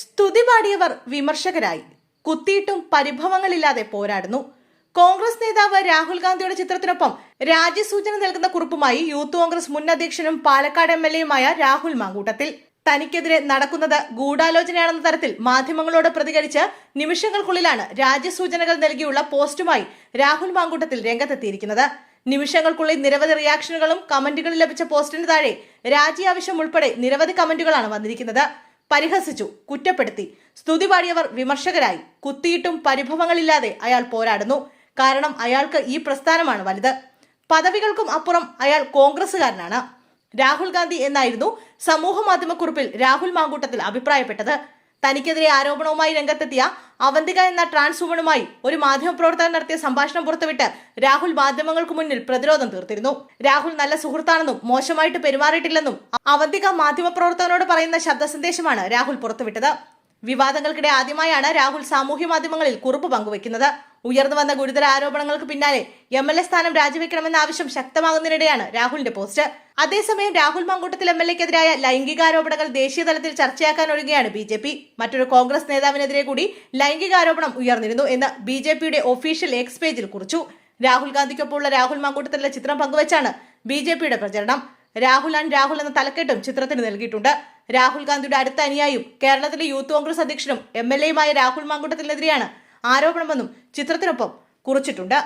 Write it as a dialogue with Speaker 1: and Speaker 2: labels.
Speaker 1: സ്തുതി പാടിയവർ വിമർശകരായി. കുത്തിയിട്ടും പരിഭവങ്ങളില്ലാതെ പോരാടുന്നു. കോൺഗ്രസ് നേതാവ് രാഹുൽ ഗാന്ധിയുടെ ചിത്രത്തിനൊപ്പം രാജ്യസൂചന നൽകുന്ന കുറിപ്പുമായി യൂത്ത് കോൺഗ്രസ് മുൻ അധ്യക്ഷനും പാലക്കാട് എം എൽ എയുമായ രാഹുൽ മാങ്കൂട്ടത്തിൽ. തനിക്കെതിരെ നടക്കുന്നത് ഗൂഢാലോചനയാണെന്ന തരത്തിൽ മാധ്യമങ്ങളോട് പ്രതികരിച്ച് നിമിഷങ്ങൾക്കുള്ളിലാണ് രാജ്യസൂചനകൾ നൽകിയുള്ള പോസ്റ്റുമായി രാഹുൽ മാങ്കൂട്ടത്തിൽ രംഗത്തെത്തിയിരിക്കുന്നത്. നിമിഷങ്ങൾക്കുള്ളിൽ നിരവധി റിയാക്ഷനുകളും കമന്റുകളും ലഭിച്ച പോസ്റ്റിന് താഴെ രാജി ആവശ്യം ഉൾപ്പെടെ നിരവധി കമന്റുകളാണ് വന്നിരിക്കുന്നത്. പരിഹസിച്ചു കുറ്റപ്പെടുത്തി. സ്തുതി പാടിയവർ വിമർശകരായി. കുത്തിയിട്ടും പരിഭവങ്ങളില്ലാതെ അയാൾ പോരാടുന്നു. കാരണം അയാൾക്ക് ഈ പ്രസ്ഥാനമാണ് വലുത്. പദവികൾക്കും അപ്പുറം അയാൾ കോൺഗ്രസുകാരനാണ് രാഹുൽ ഗാന്ധി എന്നായിരുന്നു സമൂഹ മാധ്യമക്കുറിപ്പിൽ രാഹുൽ മാങ്കൂട്ടത്തിൽ അഭിപ്രായപ്പെട്ടത്. തനിക്കെതിരെ ആരോപണവുമായി രംഗത്തെത്തിയ അവന്തിക എന്ന ട്രാൻസ് വുമണുമായി ഒരു മാധ്യമപ്രവർത്തകൻ നടത്തിയ സംഭാഷണം പുറത്തുവിട്ട് രാഹുൽ മാധ്യമങ്ങൾക്ക് മുന്നിൽ പ്രതിരോധം തീർത്തിരുന്നു. രാഹുൽ നല്ല സുഹൃത്താണെന്നും മോശമായിട്ട് പെരുമാറിയിട്ടില്ലെന്നും അവന്തിക മാധ്യമപ്രവർത്തകനോട് പറയുന്ന ശബ്ദ സന്ദേശമാണ് രാഹുൽ പുറത്തുവിട്ടത്. വിവാദങ്ങൾക്കിടെ ആദ്യമായാണ് രാഹുൽ സാമൂഹ്യ മാധ്യമങ്ങളിൽ കുറിപ്പ് പങ്കുവയ്ക്കുന്നത്. ഉയർന്നു വന്ന ഗുരുതര ആരോപണങ്ങൾക്ക് പിന്നാലെ എം എൽ എ സ്ഥാനം രാജിവെക്കണമെന്ന ആവശ്യം ശക്തമാകുന്നതിനിടെയാണ് രാഹുലിന്റെ പോസ്റ്റ്. അതേസമയം രാഹുൽ മങ്കൂട്ടത്തിൽ എം എൽ എക്കെതിരായ ലൈംഗികാരോപണങ്ങൾ ദേശീയ തലത്തിൽ ചർച്ചയാക്കാൻ ഒരുങ്ങുകയാണ് ബി ജെ പി. മറ്റൊരു കോൺഗ്രസ് നേതാവിനെതിരെ കൂടി ലൈംഗികാരോപണം ഉയർന്നിരുന്നു എന്ന് ബി ജെ പിയുടെ ഒഫീഷ്യൽ എക്സ് പേജിൽ കുറിച്ചു. രാഹുൽ ഗാന്ധിക്കൊപ്പമുള്ള രാഹുൽ മങ്കൂട്ടത്തിലെ ചിത്രം പങ്കുവച്ചാണ് ബി ജെ പിയുടെ പ്രചരണം. രാഹുൽ ആൻഡ് രാഹുൽ എന്ന തലക്കെട്ടും ചിത്രത്തിന് നൽകിയിട്ടുണ്ട്. രാഹുൽ ഗാന്ധിയുടെ അടുത്ത അനുയായും കേരളത്തിലെ യൂത്ത് കോൺഗ്രസ് അധ്യക്ഷനും എം എൽ എയുമായ രാഹുൽ മാങ്കൂട്ടത്തിനെതിരെയാണ് ആരോപണമെന്നും ചിത്രത്തിനൊപ്പം കുറിച്ചിട്ടുണ്ട്